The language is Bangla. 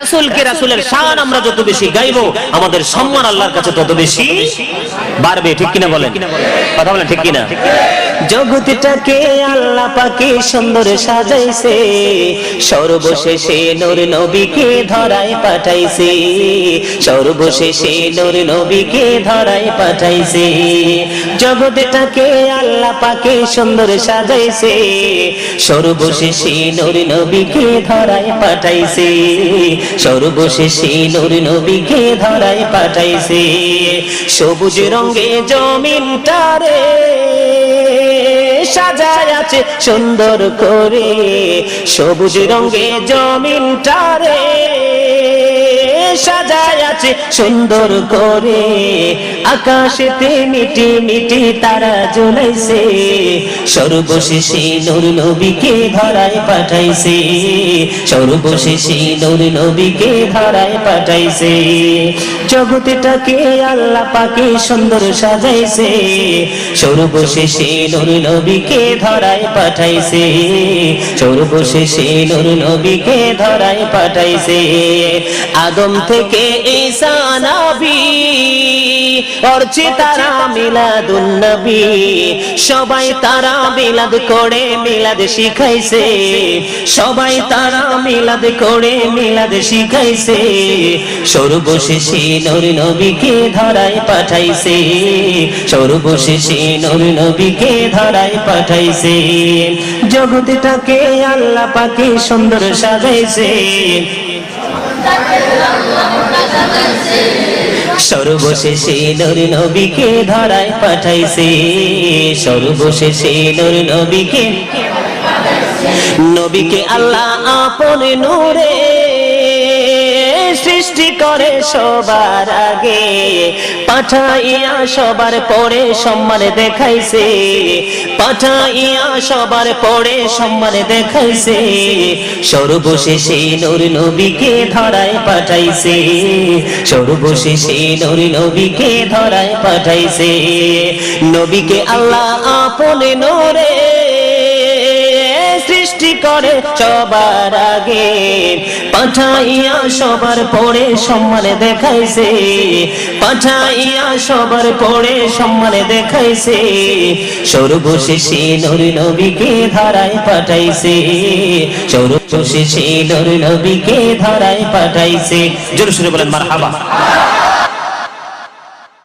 রাসূলকে রাসূলের শান আমরা যত বেশি গাইবো আমাদের সম্মান আল্লাহর কাছে তত বেশি বাড়বে ঠিক কিনা বলেন? কথা বলেন ঠিক কিনা? জগৎটাকে আল্লাহ পাকে সুন্দর সাজাইছে সর্বশেষে নূর নবীকে ধরায় পাঠাইছে সর্বশেষে নূর নবীকে ধরায় পাঠাইছে। জগৎটাকে আল্লাহ পাকে সুন্দর সাজাইছে সর্বশেষে নূর নবীকে ধরায় পাঠাইছে সর্বশেষে নূর নবীকে ধরাই পাঠাইছে। সবুজ রঙে জমিনটারে সাজায় আছে সুন্দর করে। সবুজ রঙে জমিনটারে সাজায় আছে সুন্দর করে। আকাশেতে মিটি মিটি তারা জ্বলাইছে। সর্বশেষে নূর নবীকে ধরায় পাঠাইছে। সর্বশেষে নূর নবীকে ধরায় পাঠাইছে। জগৎটাকে আল্লাহ পাকে সুন্দর সাজাইছে। সর্বশেষে নূর নবীকে ধরায় পাঠাইছে। সর্বশেষে নূর নবীকে ধরায় পাঠাইছে। আদম থেকে ঈসা নবী অর্চে তারা মিলাদুন নবী সবাই তারা মিলাদ করে মিলাদ শিখাইছে। সবাই তারা মিলাদ করে মিলাদ শিখাইছে। সর্বশেষে নূর নবীকে ধরায় পাঠাইছে। সর্বশেষে নূর নবীকে ধরায় পাঠাইছে। জগৎটাকে আল্লাহ পাকে সুন্দর সাজাইছে। সর্বশেষে নর নবীকে ধরায় পাঠাইছে। সর্বশেষে নর নবীকে নবীকে আল্লাহ আপন নূরে সৃষ্টি করে সবার আগে। পাঠাইয়া সবার পরে সম্মান দেখাইছে। পাঠাইয়া সবার পরে সম্মান দেখাইছে। সর্বশেষে নূর নবীকে ধরায় পাঠাইছে। সর্বশেষে নূর নবীকে ধরায় পাঠাইছে। নবীকে আল্লাহ আপন নূরে সৃষ্টি করে সবার আগে। পাঠাইয়া সবার পরে সম্মান দেখাইছে। পাঠাইয়া সবার পরে সম্মান দেখাইছে। সর্বশেষে নূর নবীকে ধারায় পাঠাইছে। সর্বশেষে নূর নবীকে ধারায় পাঠাইছে। জোর সুরে বলেন, মারহাবা।